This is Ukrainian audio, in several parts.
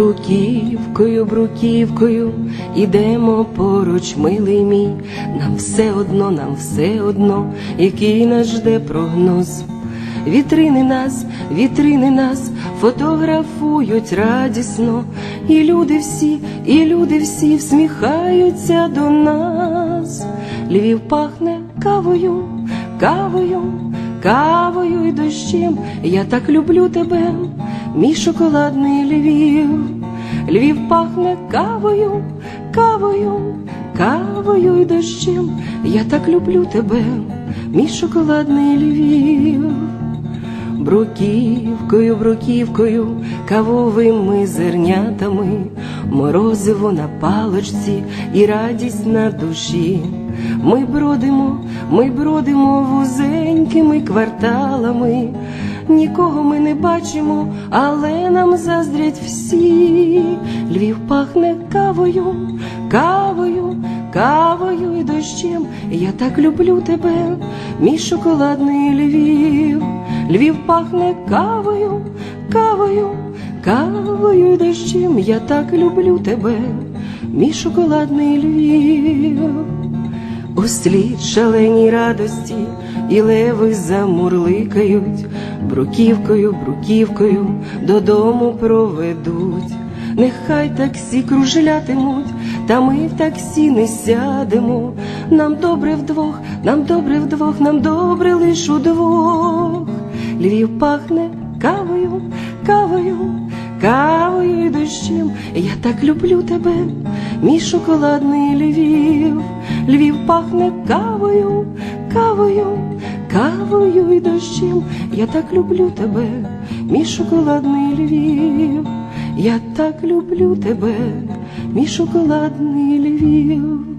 Бруківкою, бруківкою ідемо поруч, милий мій. Нам все одно, нам все одно, який нас жде прогноз. Вітрини нас, вітрини нас фотографують радісно, і люди всі, і люди всі всміхаються до нас. Львів пахне кавою, кавою, кавою і дощем. Я так люблю тебе, мій шоколадний Львів. Львів пахне кавою, кавою, кавою і дощем. Я так люблю тебе, мій шоколадний Львів. Бруківкою, бруківкою, кавовими зернятами, морозиво на палочці і радість на душі. Ми бродимо, ми бродимо вузенькими кварталами, нікого ми не бачимо, але нам заздрять всі. Львів пахне кавою, кавою, кавою і дощем. Я так люблю тебе, мій шоколадний Львів. Львів пахне кавою, кавою, кавою і дощем. Я так люблю тебе, мій шоколадний Львів. Услід шаленій радості і леви замурликають, бруківкою, бруківкою додому проведуть. Нехай таксі кружлятимуть, та ми в таксі не сядемо. Нам добре вдвох, нам добре вдвох, нам добре лиш удвох. Львів пахне кавою, кавою, кавою і дощем. Я так люблю тебе, мій шоколадний Львів. Львів пахне кавою, кавою, кавою і дощем. Я так люблю тебе, мій шоколадний Львів. Я так люблю тебе, мій шоколадний Львів.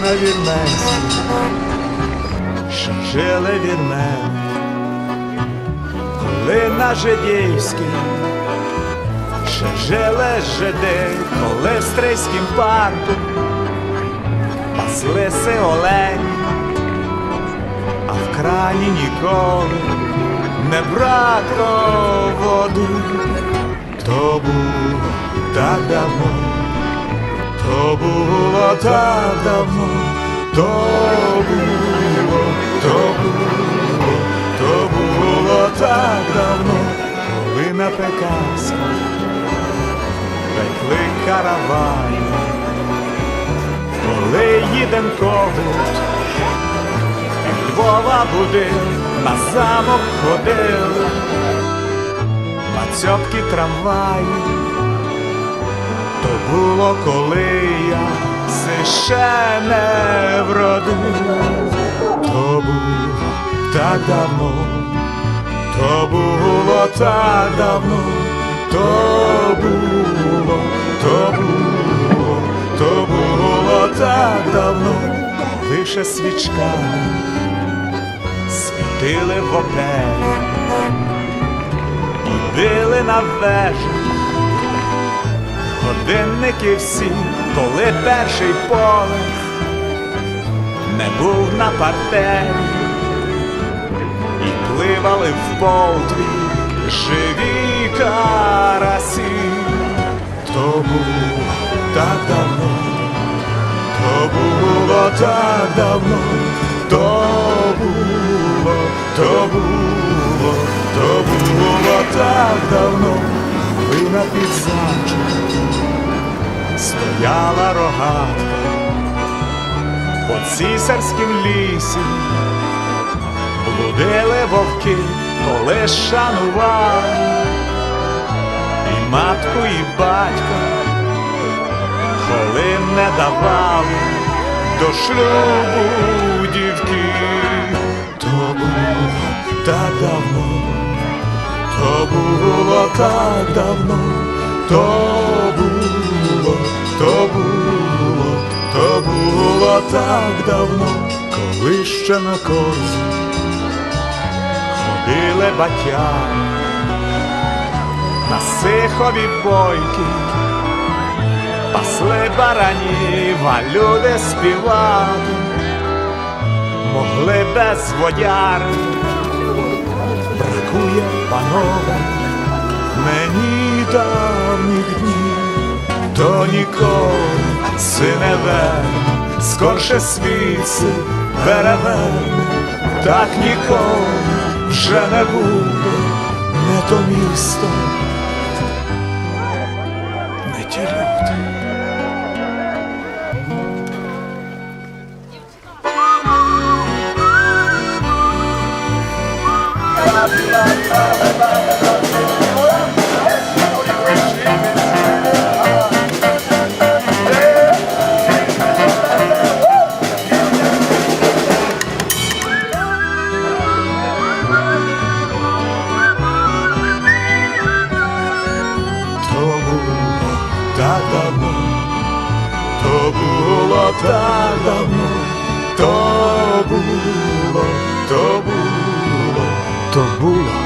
На вірменці, що жили вірмени, коли на жидівській, що жили жиди, коли в стрийськім парку паслися олені, а в крані ніколи не брато води, то було так давно. То було так давно, то було, то було, то було так давно, коли на Пекарську пекли караваї, коли їдем когут, і Львова будив, на замок ходили, мацьотки трамваї. То було, коли я все ще не вродив, то було так давно, то було так давно, то було, то було, то було так давно, лише свічками світили в опері і били на вежах годинники всі, коли перший поверх не був на партері, і пливали в полтві живі карасі, то було так давно, то було так давно, то було, то було, то було так давно, ви на підзачу стояла рогатка по цісарськім лісі, блудили вовки, коли шанували. І матку, і батька, коли не давали до шлюбу дівки, то було так давно, то було так давно, то так давно, коли ще на козі ходили батями на сихові бойки, пасли баранів, а люди співати. Могли без водяри. Бракує, панове, мені давніх днів, то ніколи синеве, скорше світ переверне, так ніколи вже не буде, не то місто, не ті було так давно, то було, то було, то було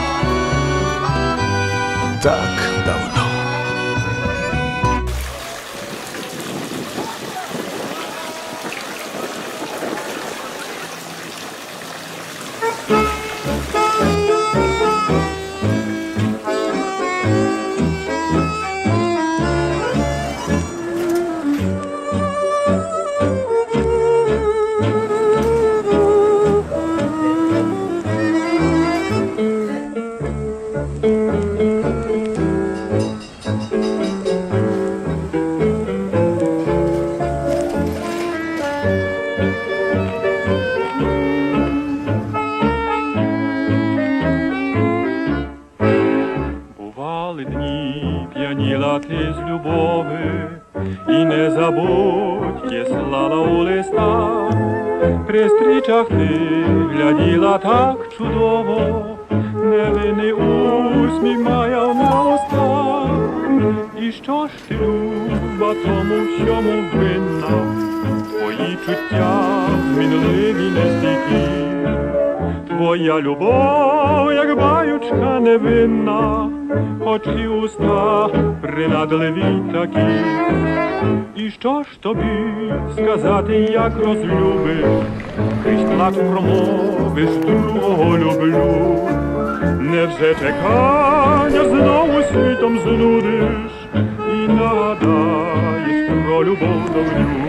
з любови, і не забудь, ті слала у листах, при стрічах ти гляділа так чудово, невинний усміх маяв на устах. І що ж ти люба тому всьому винна, твої чуття змінливі нестійкі. Твоя любов, як баючка невинна, хоч і уста принадливі такі. І що ж тобі сказати, як розлюбиш, крізь плач промовиш другого люблю. Невже чекання знову світом знудиш і нагадаєш про любов давню.